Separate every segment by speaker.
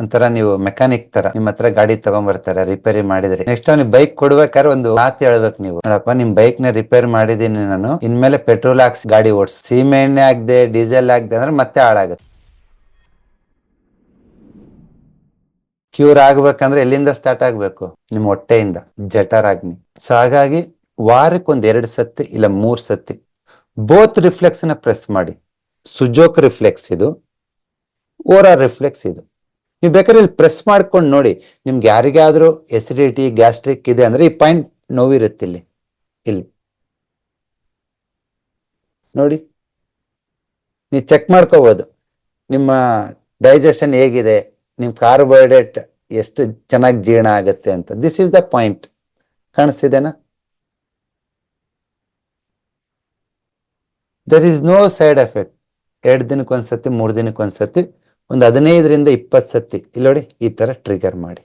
Speaker 1: ಒಂಥರ ನೀವು ಮೆಕ್ಯಾನಿಕ್ ತರ ನಿಮ್ಮ ಹತ್ರ ಗಾಡಿ ತಗೊಂಡ್ಬರ್ತಾರೆ ರಿಪೇರಿ ಮಾಡಿದ್ರೆ. ನೆಕ್ಸ್ಟ್ ಅವ್ನಿಗೆ ಬೈಕ್ ಕೊಡ್ಬೇಕಾದ್ರೆ ಒಂದು ಮಾತು ಹೇಳ್ಬೇಕು ನೀವು. ನೋಡಪ್ಪ, ನಿಮ್ ಬೈಕ್ನ ರಿಪೇರ್ ಮಾಡಿದೀನಿ ನಾನು, ಇನ್ಮೇಲೆ ಪೆಟ್ರೋಲ್ ಹಾಕ್ಸಿ ಗಾಡಿ ಓಡಿಸ್. ಸೀಮೆ ಎಣ್ಣೆ ಆಗದೆ ಡೀಸೆಲ್ ಆಗದೆ ಅಂದ್ರೆ ಮತ್ತೆ ಹಾಳಾಗುತ್ತೆ. ಕ್ಯೂರ್ ಆಗ್ಬೇಕಂದ್ರೆ ಎಲ್ಲಿಂದ ಸ್ಟಾರ್ಟ್ ಆಗ್ಬೇಕು? ನಿಮ್ ಹೊಟ್ಟೆಯಿಂದ ಜಠರಾಗ್ನಿ ಸೊ ಹಾಗಾಗಿ ವಾರಕ್ಕೆ ಒಂದ್ ಎರಡು ಸತಿ ಇಲ್ಲ ಮೂರ್ ಸತಿ ಬೋತ್ ರಿಫ್ಲೆಕ್ಸ್ನ ಪ್ರೆಸ್ ಮಾಡಿ. ಸುಜೋಕ್ ರಿಫ್ಲೆಕ್ಸ್ ಇದು ಓರಾ ರಿಫ್ಲೆಕ್ಸ್ ಇದು. ನೀವು ಬೇಕಾದ್ರೆ ಇಲ್ಲಿ ಪ್ರೆಸ್ ಮಾಡ್ಕೊಂಡು ನೋಡಿ. ನಿಮ್ಗೆ ಯಾರಿಗಾದ್ರೂ ಎಸಿಡಿಟಿ ಗ್ಯಾಸ್ಟ್ರಿಕ್ ಇದೆ ಅಂದ್ರೆ ಈ ಪಾಯಿಂಟ್ ನೋವಿರುತ್ತೆ ಇಲ್ಲಿ. ಇಲ್ಲಿ. ನೋಡಿ. ನೀವು ಚೆಕ್ ಮಾಡ್ಕೋಬೋದು. ನಿಮ್ಮ ಡೈಜೆಷನ್ ಹೇಗಿದೆ? ನಿಮ್ಮ ಕಾರ್ಬೋಹೈಡ್ರೇಟ್ ಎಷ್ಟು ಚೆನ್ನಾಗಿ ಜೀರ್ಣ ಆಗುತ್ತೆ ಅಂತ. This is the point ಕಾಣಿಸ್ತಿದೆನಾ? There is no side effect ಎರಡು ದಿನಕ್ಕೆ ಒಂದ್ಸತಿ ಮೂರು ದಿನಕ್ಕೆ ಒಂದ್ಸತಿ ಒಂದು ಹದಿನೈದರಿಂದ ಇಪ್ಪತ್ತು ಸತಿ, ಇಲ್ಲಿ ನೋಡಿ ಈ ತರ ಟ್ರಿಗರ್ ಮಾಡಿ.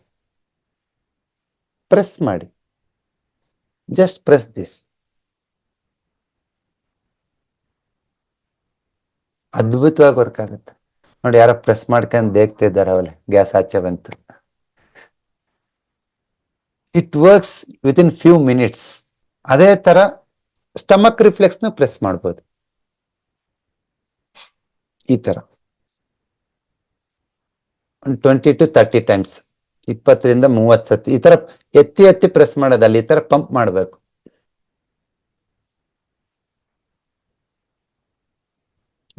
Speaker 1: ಪ್ರೆಸ್ ಮಾಡಿ. ಜಸ್ಟ್ ಪ್ರೆಸ್ ದಿಸ್ ಅದ್ಭುತವಾಗಿ ವರ್ಕ್ ಆಗುತ್ತೆ. ನೋಡಿ ಯಾರೋ ಪ್ರೆಸ್ ಮಾಡ್ಕೊಂಡು ದೇಗ್ತಿದ್ದಾರೆ ಅವಲೆ ಗ್ಯಾಸ್ ಆಚೆ ಬಂತು. It works with in few minutes ಅದೇ ತರ ಸ್ಟಮಕ್ ರಿಫ್ಲೆಕ್ಸ್ನ ಪ್ರೆಸ್ ಮಾಡ್ಬೋದು. ಈ ತರ. ಟ್ವೆಂಟಿ ಟು ತರ್ಟಿ ಟೈಮ್ಸ್ ಇಪ್ಪತ್ತರಿಂದ ಮೂವತ್ತು ಸತಿ. ಈ ತರ ಎತ್ತಿ ಎತ್ತಿ ಪ್ರೆಸ್ ಮಾಡೋದಲ್ಲ, ಈ ತರ ಪಂಪ್ ಮಾಡಬೇಕು.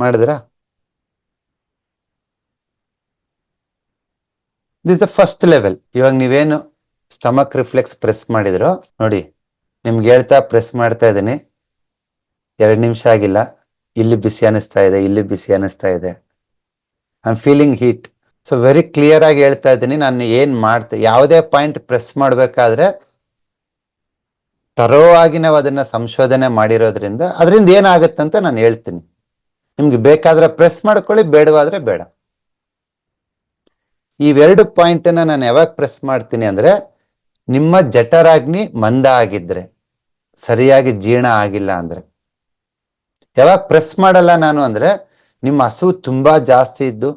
Speaker 1: ಮಾಡಿದ್ರಾ? ದಿಸ್ ದ ಫಸ್ಟ್ ಲೆವೆಲ್ ಇವಾಗ ನೀವೇನು ಸ್ಟಮಕ್ ರಿಫ್ಲೆಕ್ಸ್ ಪ್ರೆಸ್ ಮಾಡಿದ್ರೋ, ನೋಡಿ, ನಿಮ್ಗೆ ಹೇಳ್ತಾ ಪ್ರೆಸ್ ಮಾಡ್ತಾ ಇದ್ದೀನಿ. ಎರಡು ನಿಮಿಷ ಆಗಿಲ್ಲ. ಇಲ್ಲಿ ಬಿಸಿ ಅನಿಸ್ತಾ ಇದೆ, ಇಲ್ಲಿ ಬಿಸಿ ಅನಿಸ್ತಾ ಇದೆ. I am feeling heat so very clear ಆಗಿ ಹೇಳ್ತಾ ಇದ್ದೀನಿ. ನಾನು ಏನ್ ಮಾಡ್ತೆ, ಯಾವುದೇ ಪಾಯಿಂಟ್ ಪ್ರೆಸ್ ಮಾಡಬೇಕಾದ್ರೆ ತರೋವಾಗಿ ನಾವು ಅದನ್ನ ಸಂಶೋಧನೆ ಮಾಡಿರೋದ್ರಿಂದ ಅದರಿಂದ ಏನಾಗುತ್ತೆ ಅಂತ ನಾನು ಹೇಳ್ತೀನಿ. ನಿಮ್ಗೆ ಬೇಕಾದ್ರೆ ಪ್ರೆಸ್ ಮಾಡ್ಕೊಳ್ಳಿ, ಬೇಡವಾದ್ರೆ ಬೇಡ. ಇವೆರಡು ಪಾಯಿಂಟ್ ಅನ್ನ ನಾನು ಯಾವಾಗ ಪ್ರೆಸ್ ಮಾಡ್ತೀನಿ ಅಂದ್ರೆ ನಿಮ್ಮ ಜಠರಾಗ್ನಿ ಮಂದ ಆಗಿದ್ರೆ, ಸರಿಯಾಗಿ ಜೀರ್ಣ ಆಗಿಲ್ಲ ಅಂದ್ರೆ. ಯಾವಾಗ ಪ್ರೆಸ್ ಮಾಡಲ್ಲ ನಾನು ಅಂದ್ರೆ ನಿಮ್ಮ ಹಸು ತುಂಬಾ ಜಾಸ್ತಿ ಇದ್ದು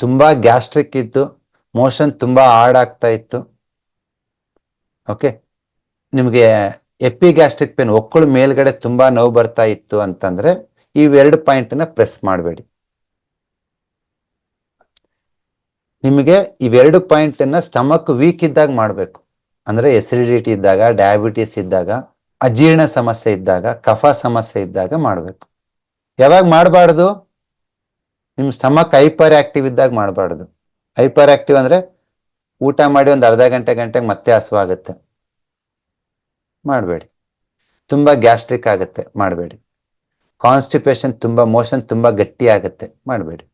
Speaker 1: ತುಂಬಾ ಗ್ಯಾಸ್ಟ್ರಿಕ್ ಇತ್ತು ಮೋಷನ್ ತುಂಬಾ ಹಾರ್ಡ್ ಇತ್ತು. ಓಕೆ ನಿಮಗೆ ಎಪ್ಪಿ ಗ್ಯಾಸ್ಟ್ರಿಕ್ ಪೇನ್ ಒಕ್ಕಳು ಮೇಲ್ಗಡೆ ತುಂಬಾ ನೋವು ಬರ್ತಾ ಇತ್ತು ಅಂತಂದ್ರೆ ಇವೆರಡು ಪಾಯಿಂಟ್ನ ಪ್ರೆಸ್ ಮಾಡಬೇಡಿ. ನಿಮಗೆ ಇವೆರಡು ಪಾಯಿಂಟ್ ಅನ್ನ ಸ್ಟಮಕ್ ವೀಕ್ ಇದ್ದಾಗ ಮಾಡಬೇಕು. ಅಂದ್ರೆ ಎಸಿಡಿಟಿ ಇದ್ದಾಗ ಡಯಾಬಿಟಿಸ್ ಇದ್ದಾಗ, ಅಜೀರ್ಣ ಸಮಸ್ಯೆ ಇದ್ದಾಗ, ಕಫ ಸಮಸ್ಯೆ ಇದ್ದಾಗ ಮಾಡಬೇಕು. ಯಾವಾಗ ಮಾಡಬಾರ್ದು? ನಿಮ್ಮ ಸ್ಟಮಕ್ ಹೈಪರ್ ಆಕ್ಟಿವ್ ಇದ್ದಾಗ ಮಾಡಬಾರ್ದು. ಹೈಪರ್ ಆಕ್ಟಿವ್ ಅಂದ್ರೆ ಊಟ ಮಾಡಿ ಒಂದು ಅರ್ಧ ಗಂಟೆ ಗಂಟೆಗೆ ಮತ್ತೆ ಹಸುವಾಗುತ್ತೆ ಮಾಡಬೇಡಿ. ತುಂಬ ಗ್ಯಾಸ್ಟ್ರಿಕ್ ಆಗುತ್ತೆ, ಮಾಡಬೇಡಿ. ಕಾನ್ಸ್ಟಿಪೇಷನ್ ತುಂಬ ಮೋಷನ್ ತುಂಬ ಗಟ್ಟಿ ಆಗುತ್ತೆ, ಮಾಡಬೇಡಿ.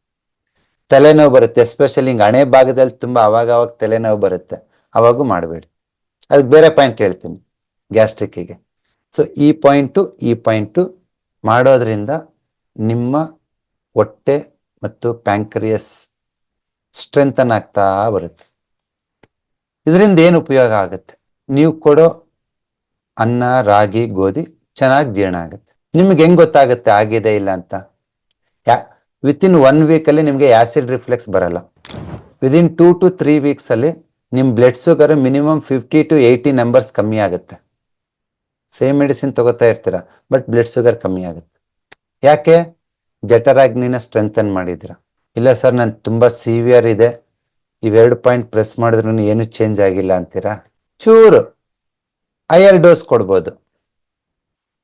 Speaker 1: ತಲೆನೋವು ಬರುತ್ತೆ ಎಸ್ಪೆಷಲಿ ಹಿಂಗೆ ಹಣೆ ಭಾಗದಲ್ಲಿ ತುಂಬ ಅವಾಗ ಅವಾಗ ತಲೆನೋವು ಬರುತ್ತೆ, ಅವಾಗೂ ಮಾಡಬೇಡಿ. ಅದಕ್ಕೆ ಬೇರೆ ಪಾಯಿಂಟ್ ಹೇಳ್ತೀನಿ ಗ್ಯಾಸ್ಟ್ರಿಕ್ಕಿಗೆ ಸೊ ಈ ಪಾಯಿಂಟು ಈ ಪಾಯಿಂಟು ಮಾಡೋದ್ರಿಂದ ನಿಮ್ಮ ಹೊಟ್ಟೆ ಮತ್ತು ಪ್ಯಾಂಕ್ರಿಯಸ್ ಸ್ಟ್ರೆಂಥನ್ ಆಗ್ತಾ ಬರುತ್ತೆ. ಇದರಿಂದ ಏನು ಉಪಯೋಗ ಆಗುತ್ತೆ? ನೀವು ಕೊಡೋ ಅನ್ನ, ರಾಗಿ, ಗೋಧಿ ಚೆನ್ನಾಗಿ ಜೀರ್ಣ ಆಗುತ್ತೆ. ನಿಮ್ಗೆ ಹೆಂಗ್ ಗೊತ್ತಾಗುತ್ತೆ ಆಗಿದೆ ಇಲ್ಲ ಅಂತ? ಯಾ ವಿತಿನ್ ಒನ್ ವೀಕಲ್ಲಿ ನಿಮಗೆ ಆಸಿಡ್ ರಿಫ್ಲೆಕ್ಸ್ ಬರಲ್ಲ. ವಿದಿನ್ ಟೂ ಟು ತ್ರೀ ವೀಕ್ಸಲ್ಲಿ ನಿಮ್ಮ blood sugar minimum fifty to eighty numbers ಕಮ್ಮಿ ಆಗುತ್ತೆ. ಸೇಮ್ ಮೆಡಿಸಿನ್ ತಗೋತಾ ಇರ್ತೀರಾ ಬಟ್ ಬ್ಲಡ್ ಶುಗರ್ ಕಮ್ಮಿ ಆಗುತ್ತೆ. ಯಾಕೆ? ಜಠರಾಗ್ನಿನ ಸ್ಟ್ರೆಂಥನ್ ಮಾಡಿದ್ರ. ಇಲ್ಲ ಸರ್ ನಾನು ತುಂಬಾ ಸಿವಿಯರ್ ಇದೆ. ಇವೆರಡು ಪಾಯಿಂಟ್ ಪ್ರೆಸ್ ಮಾಡಿದ್ರು ಏನು ಚೇಂಜ್ ಆಗಿಲ್ಲ ಅಂತೀರಾ? ಚೂರು. ಐಆರ್ ಡೋಸ್ ಕೊಡ್ಬೋದು.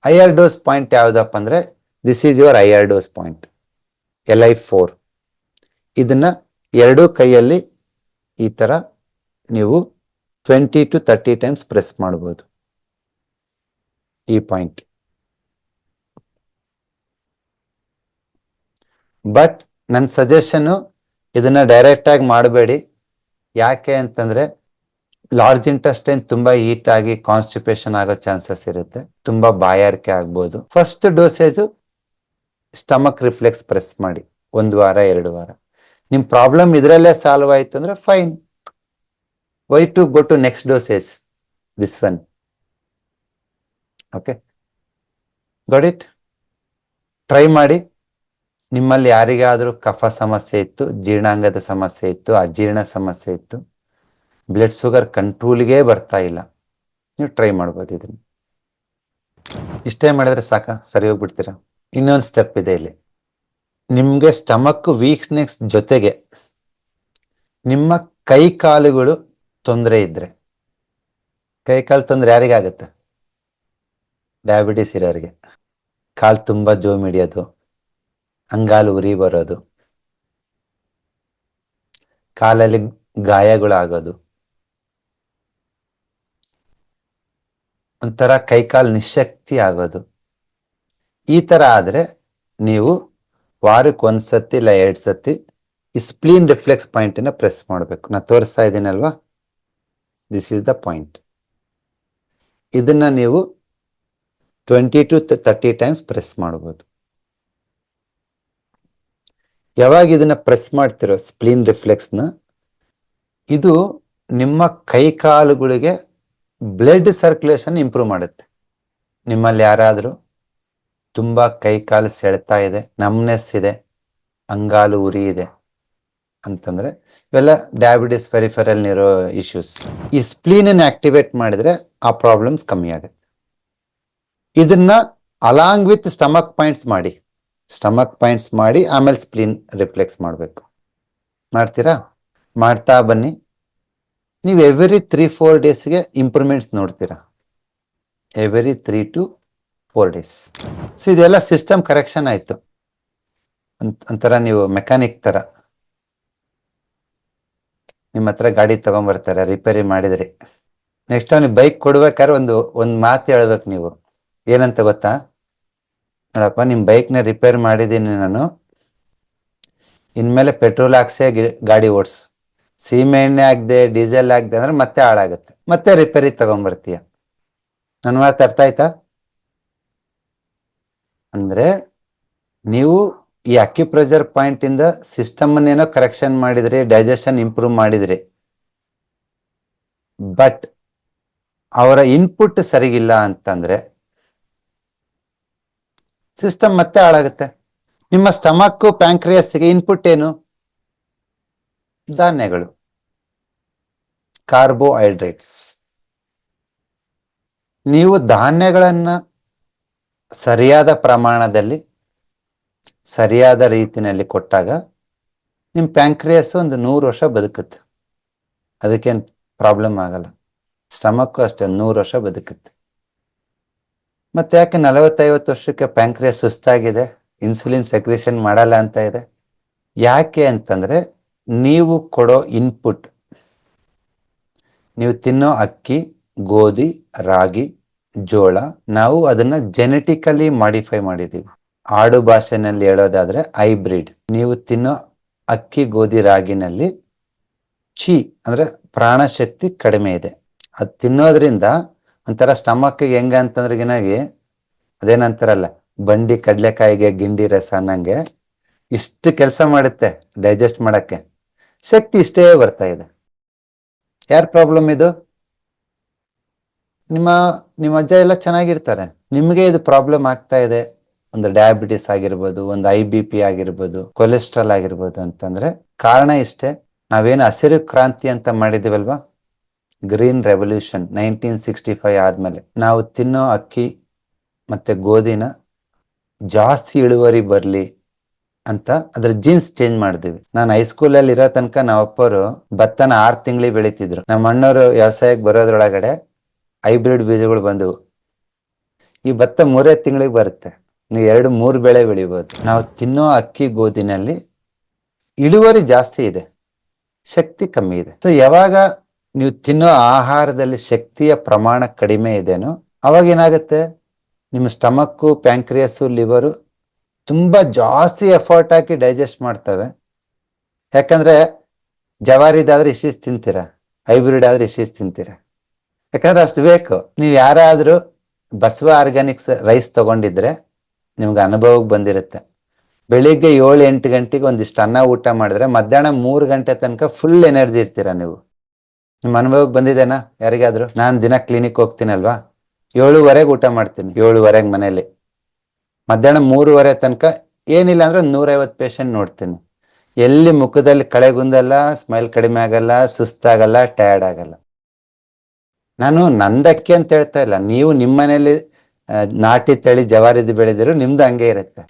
Speaker 1: ಐಆರ್ ಡೋಸ್ ಪಾಯಿಂಟ್ ಯಾವ್ದಪ್ಪ ಅಂದ್ರೆ this is your higher dose point L I four ಇದನ್ನ ಎರಡೂ ಕೈಯಲ್ಲಿ ಈ ತರ ನೀವು twenty to thirty times press ಮಾಡ್ಬೋದು. ಈ ಪಾಯಿಂಟ್ ಬಟ್ ನನ್ನ ಸಜೆಷನ್ನು ಇದನ್ನ ಡೈರೆಕ್ಟ್ ಆಗಿ ಮಾಡಬೇಡಿ. ಯಾಕೆ ಅಂತಂದ್ರೆ ಲಾರ್ಜ್ ಇಂಟೆಸ್ಟೈನ್ ತುಂಬಾ ಹೀಟ್ ಆಗಿ ಕಾನ್ಸ್ಟಿಪೇಷನ್ ಆಗೋ ಚಾನ್ಸಸ್ ಇರುತ್ತೆ. ತುಂಬಾ ಬಾಯಾರಿಕೆ ಆಗ್ಬೋದು. First dosage stomach reflex press ಮಾಡಿ. ಒಂದು ವಾರ, ಎರಡು ವಾರ. ನಿಮ್ಮ ಪ್ರಾಬ್ಲಮ್ ಇದರಲ್ಲೇ ಸಾಲ್ವ್ ಆಯ್ತು ಅಂದ್ರೆ fine why to go to next dosage this one okay got it try ಮಾಡಿ. ನಿಮ್ಮಲ್ಲಿ ಯಾರಿಗಾದರೂ ಕಫ ಸಮಸ್ಯೆ ಇತ್ತು, ಜೀರ್ಣಾಂಗದ ಸಮಸ್ಯೆ ಇತ್ತು, ಅಜೀರ್ಣ ಸಮಸ್ಯೆ ಇತ್ತು ಬ್ಲಡ್ ಶುಗರ್ ಕಂಟ್ರೋಲ್ಗೆ ಬರ್ತಾ ಇಲ್ಲ. ನೀವು ಟ್ರೈ ಮಾಡ್ಬೋದು ಇದನ್ನು. ಇಷ್ಟೇ ಮಾಡಿದ್ರೆ ಸಾಕ? ಸರಿ ಹೋಗ್ಬಿಡ್ತೀರಾ? ಇನ್ನೊಂದು ಸ್ಟೆಪ್ ಇದೆ ಇಲ್ಲಿ. ನಿಮಗೆ ಸ್ಟಮಕ್ ವೀಕ್ನೆಸ್ ಜೊತೆಗೆ ನಿಮ್ಮ ಕೈ ಕಾಲುಗಳು ತೊಂದರೆ ಇದ್ರೆ. ಕೈ ಕಾಲು ತೊಂದರೆ ಯಾರಿಗಾಗುತ್ತೆ? ಡಯಾಬಿಟಿಸ್ ಇರೋರಿಗೆ. ಕಾಲು ತುಂಬ ಜೋಮ್ ಹಿಡಿಯೋದು. ಅಂಗಾಲು ಉರಿ ಬರೋದು ಕಾಲಲ್ಲಿ ಗಾಯಗಳಾಗೋದು. ಒಂಥರ ಕೈಕಾಲು ನಿಶಕ್ತಿ ಆಗೋದು. ಈ ಥರ ಆದರೆ ನೀವು ವಾರಕ್ಕೆ ಒಂದು ಸತಿ ಇಲ್ಲ ಎರಡು ಸತಿ ಈ ಸ್ಪ್ಲೀನ್ ರಿಫ್ಲೆಕ್ಸ್ ಪಾಯಿಂಟ್ನ ಪ್ರೆಸ್ ಮಾಡಬೇಕು. ನಾ ತೋರಿಸ್ತಾ ಇದ್ದೀನಲ್ವಾ? ದಿಸ್ ಈಸ್ ದ ಪಾಯಿಂಟ್ ಇದನ್ನ ನೀವು twenty to thirty times press ಮಾಡ್ಬೋದು. ಯಾವಾಗ ಇದನ್ನ ಪ್ರೆಸ್ ಮಾಡ್ತಿರೋ ಸ್ಪ್ಲೀನ್ ರಿಫ್ಲೆಕ್ಸ್ನ ಇದು ನಿಮ್ಮ ಕೈ ಕಾಲುಗಳಿಗೆ ಬ್ಲಡ್ ಸರ್ಕ್ಯುಲೇಷನ್ ಇಂಪ್ರೂವ್ ಮಾಡುತ್ತೆ. ನಿಮ್ಮಲ್ಲಿ ಯಾರಾದರೂ ತುಂಬ ಕೈ ಕಾಲು ಸೆಳೆತಾ ಇದೆ ನಮ್ನೆಸ್ ಇದೆ, ಅಂಗಾಲು ಉರಿ ಇದೆ ಅಂತಂದ್ರೆ ಇವೆಲ್ಲ ಡಯಾಬಿಟಿಸ್ ಫೆರಿಫೆರಲ್ ಇರೋ ಇಶ್ಯೂಸ್ ಈ ಸ್ಪ್ಲೀನ್ ಆಕ್ಟಿವೇಟ್ ಮಾಡಿದ್ರೆ ಆ ಪ್ರಾಬ್ಲಮ್ಸ್ ಕಮ್ಮಿ ಆಗುತ್ತೆ. ಇದನ್ನ ಅಲಾಂಗ್ ವಿತ್ ಸ್ಟಮಕ್ ಪಾಯಿಂಟ್ಸ್ ಮಾಡಿ. ಸ್ಟಮಕ್ ಪಾಯಿಂಟ್ಸ್ ಮಾಡಿ, ಆಮೇಲೆ ಸ್ಪ್ಲೀನ್ ರಿಫ್ಲೆಕ್ಸ್ ಮಾಡಬೇಕು. ಮಾಡ್ತೀರಾ? ಮಾಡ್ತಾ ಬನ್ನಿ. ನೀವು ಎವ್ರಿ ತ್ರೀ ಫೋರ್ ಡೇಸ್ಗೆ ಇಂಪ್ರೂವ್ಮೆಂಟ್ಸ್ ನೋಡ್ತೀರಾ? Every three to four days so ಇದೆಲ್ಲ ಸಿಸ್ಟಮ್ ಕರೆಕ್ಷನ್ ಆಯಿತು. ಒಂಥರ ನೀವು ಮೆಕ್ಯಾನಿಕ್ ಥರ ನಿಮ್ಮ ಹತ್ರ ಗಾಡಿ ತಗೊಂಡ್ಬರ್ತಾರೆ ರಿಪೇರಿ ಮಾಡಿದ್ರಿ. ನೆಕ್ಸ್ಟ್ ಅವ್ನಿಗೆ ಬೈಕ್ ಕೊಡ್ಬೇಕಾದ್ರೆ ಒಂದು ಒಂದು ಮಾತು ಹೇಳ್ಬೇಕು ನೀವು. ಏನಂತ ಗೊತ್ತಾ? ನೋಡಪ್ಪ ನಿಮ್ಮ ಬೈಕ್ನ ರಿಪೇರ್ ಮಾಡಿದ್ದೀನಿ ನಾನು. ಇನ್ಮೇಲೆ ಪೆಟ್ರೋಲ್ ಹಾಕ್ಸೇ ಗಾಡಿ ಓಡ್ಸ್. ಸೀಮೆ ಎಣ್ಣೆ ಹಾಕ್ದೆ ಡೀಸೆಲ್ ಹಾಕ್ದೆ ಅಂದ್ರೆ ಮತ್ತೆ ಹಾಳಾಗುತ್ತೆ. ಮತ್ತೆ ರಿಪೇರಿ ತಗೊಂಡ್ಬರ್ತೀಯ. ನನ್ನ ಮಾತು ಅರ್ಥ ಆಯ್ತಾ? ಅಂದ್ರೆ ನೀವು ಈ ಅಕ್ಯುಪ್ರೆಷರ್ ಪಾಯಿಂಟ್ ಇಂದ ಸಿಸ್ಟಮ್ ಏನೋ ಕರೆಕ್ಷನ್ ಮಾಡಿದ್ರಿ ಡೈಜೆಷನ್ ಇಂಪ್ರೂವ್ ಮಾಡಿದ್ರಿ ಬಟ್ ಅವರ ಇನ್ಪುಟ್ ಸರಿಗಿಲ್ಲ ಅಂತಂದ್ರೆ ಸಿಸ್ಟಮ್ ಮತ್ತೆ ಹಾಳಾಗುತ್ತೆ. ನಿಮ್ಮ ಸ್ಟಮಕ್ ಪ್ಯಾಂಕ್ರಿಯಸ್ಗೆ ಇನ್ಪುಟ್ ಏನು? ಧಾನ್ಯಗಳು. ಕಾರ್ಬೋಹೈಡ್ರೇಟ್ಸ್. ನೀವು ಧಾನ್ಯಗಳನ್ನ ಸರಿಯಾದ ಪ್ರಮಾಣದಲ್ಲಿ, ಸರಿಯಾದ ರೀತಿಯಲ್ಲಿ ಕೊಟ್ಟಾಗ ನಿಮ್ಮ ಪ್ಯಾಂಕ್ರಿಯಸ್ ಒಂದು ನೂರು ವರ್ಷ ಬದುಕುತ್ತೆ. ಅದಕ್ಕೇನು ಪ್ರಾಬ್ಲಮ್ ಆಗಲ್ಲ. ಸ್ಟಮಕ್ಕು ಅಷ್ಟೇ ನೂರು ವರ್ಷ ಬದುಕುತ್ತೆ. ಮತ್ತೆ ಯಾಕೆ ನಲವತ್ತೈವತ್ತು ವರ್ಷಕ್ಕೆ ಪ್ಯಾಂಕ್ರಿಯಸ್ ಸುಸ್ತಾಗಿದೆ, ಇನ್ಸುಲಿನ್ ಸೆಕ್ರೇಷನ್ ಮಾಡಲ್ಲ ಅಂತ ಇದೆ? ಯಾಕೆ ಅಂತಂದ್ರೆ ನೀವು ಕೊಡೋ ಇನ್ಪುಟ್, ನೀವು ತಿನ್ನೋ ಅಕ್ಕಿ, ಗೋಧಿ, ರಾಗಿ, ಜೋಳ, ನಾವು ಅದನ್ನ ಜೆನೆಟಿಕಲಿ ಮಾಡಿಫೈ ಮಾಡಿದೀವಿ. ಆಡು ಭಾಷೆನಲ್ಲಿ ಹೇಳೋದಾದ್ರೆ ಹೈಬ್ರಿಡ್ ನೀವು ತಿನ್ನೋ ಅಕ್ಕಿ, ಗೋಧಿ, ರಾಗಿನಲ್ಲಿ ಚಿ ಅಂದ್ರೆ ಪ್ರಾಣಶಕ್ತಿ ಕಡಿಮೆ ಇದೆ. ಅದು ತಿನ್ನೋದ್ರಿಂದ ಒಂಥರ ಸ್ಟಮಕ್ ಹೆಂಗ ಅಂತಂದ್ರೆಗಿನಾಗಿ ಅದೇನಂತಾರಲ್ಲ, ಬಂಡಿ ಕಡಲೆಕಾಯಿಗೆ ಗಿಂಡಿ ರಸ ಅನ್ನಂಗೆ ಇಷ್ಟು ಕೆಲಸ ಮಾಡುತ್ತೆ ಡೈಜೆಸ್ಟ್ ಮಾಡಕ್ಕೆ. ಶಕ್ತಿ ಇಷ್ಟೇ ಬರ್ತಾ ಇದೆ. ಯಾರ ಪ್ರಾಬ್ಲಮ್ ಇದು? ನಿಮ್ಮ ನಿಮ್ಮ ಅಜ್ಜ ಎಲ್ಲ ಚೆನ್ನಾಗಿರ್ತಾರೆ. ನಿಮಗೆ ಇದು ಪ್ರಾಬ್ಲಮ್ ಆಗ್ತಾ ಇದೆ. ಒಂದು ಡಯಾಬಿಟಿಸ್ ಆಗಿರ್ಬೋದು, ಒಂದು ಐ ಬಿ ಪಿ ಆಗಿರ್ಬೋದು ಕೊಲೆಸ್ಟ್ರಾಲ್ ಆಗಿರ್ಬೋದು ಅಂತಂದ್ರೆ ಕಾರಣ ಇಷ್ಟೇ. ನಾವೇನು ಹಸಿರು ಕ್ರಾಂತಿ ಅಂತ ಮಾಡಿದೀವಲ್ವಾ? Green revolution nineteen sixty five ಆದಮೇಲೆ. ನಾವು ತಿನ್ನೋ ಅಕ್ಕಿ ಮತ್ತೆ ಗೋಧಿನ ಜಾಸ್ತಿ ಇಳುವರಿ ಬರಲಿ ಅಂತ ಅದ್ರ ಜೀನ್ಸ್ ಚೇಂಜ್ ಮಾಡಿದ್ವಿ ನಾನು ಹೈಸ್ಕೂಲಲ್ಲಿ ಇರೋ ತನಕ ನಮ್ಮ ಅಪ್ಪರು ಭತ್ತನ ಆರು ತಿಂಗಳಿಗೆ ಬೆಳೀತಿದ್ರು. ನಮ್ಮ ಅಣ್ಣವರು ವ್ಯವಸಾಯಕ್ಕೆ ಬರೋದ್ರೊಳಗಡೆ ಹೈಬ್ರಿಡ್ ಬೀಜಗಳು ಬಂದವು. ಈ ಭತ್ತ ಮೂರೇ ತಿಂಗಳಿಗೆ ಬರುತ್ತೆ. ನೀವು ಎರಡು ಮೂರು ಬೆಳೆ ಬೆಳಿಬೋದು. ನಾವು ತಿನ್ನೋ ಅಕ್ಕಿ ಗೋಧಿನಲ್ಲಿ ಇಳುವರಿ ಜಾಸ್ತಿ ಇದೆ. ಶಕ್ತಿ ಕಮ್ಮಿ ಇದೆ. ಸೊ ಯಾವಾಗ ನೀವು ತಿನ್ನೋ ಆಹಾರದಲ್ಲಿ ಶಕ್ತಿಯ ಪ್ರಮಾಣ ಕಡಿಮೆ ಇದೆನೋ? ಅವಾಗ ಏನಾಗುತ್ತೆ? ನಿಮ್ಮ ಸ್ಟಮಕ್ಕು ಪ್ಯಾಂಕ್ರಿಯಸ್ಸು ಲಿವರು ತುಂಬ ಜಾಸ್ತಿ ಎಫರ್ಟ್ ಹಾಕಿ ಡೈಜೆಸ್ಟ್ ಮಾಡ್ತವೆ. ಯಾಕಂದರೆ ಜವಾರಿದಾದ್ರೆ ಇಷ್ಟಿಷ್ಟು ತಿಂತೀರ? ಹೈಬ್ರಿಡ್ ಆದರೆ ಇಷ್ಟಿಷ್ಟು ತಿಂತೀರ? ಯಾಕಂದ್ರೆ ಅಷ್ಟು ಬೇಕು. ನೀವು ಯಾರಾದರೂ ಬಸವ ಆರ್ಗ್ಯಾನಿಕ್ಸ್ ರೈಸ್ ತಗೊಂಡಿದ್ರೆ ನಿಮ್ಗೆ ಅನುಭವಕ್ಕೆ ಬಂದಿರುತ್ತೆ. ಬೆಳಿಗ್ಗೆ ಏಳು ಎಂಟು ಗಂಟೆಗೆ ಒಂದಿಷ್ಟು ಅನ್ನ ಊಟ ಮಾಡಿದ್ರೆ ಮಧ್ಯಾಹ್ನ ಮೂರು ಗಂಟೆ ತನಕ ಫುಲ್ ಎನರ್ಜಿ ಇರ್ತೀರ ನೀವು? ನಿಮ್ಮ ಅನುಭವಕ್ಕೆ ಬಂದಿದೆನಾ ಯಾರಿಗಾದ್ರು? ನಾನು ದಿನ ಕ್ಲಿನಿಕ್ ಹೋಗ್ತೀನಲ್ವಾ? ಏಳುವರೆಗೆ ಊಟ ಮಾಡ್ತೀನಿ. ಏಳುವರೆಗೆ ಮನೇಲಿ ಮಧ್ಯಾಹ್ನ ಮೂರುವರೆ ತನಕ ಏನಿಲ್ಲ ಅಂದ್ರೆ ನೂರೈವತ್ತು ಪೇಷಂಟ್ ನೋಡ್ತೀನಿ. ಎಲ್ಲಿ ಮುಖದಲ್ಲಿ ಕಳೆಗುಂದಲ್ಲ ಸ್ಮೈಲ್ ಕಡಿಮೆ ಆಗಲ್ಲ, ಸುಸ್ತಾಗಲ್ಲ ಟಯರ್ಡ್ ಆಗಲ್ಲ. ನಾನು ನಂದಕ್ಕೆ ಅಂತ ಹೇಳ್ತಾ ಇಲ್ಲ. ನೀವು ನಿಮ್ಮ ಮನೇಲಿ ನಾಟಿ ತಳಿ ಜವಾರಿದು ಬೆಳೆದಿರೋ ನಿಮ್ದು ಹಂಗೆ ಇರುತ್ತೆ.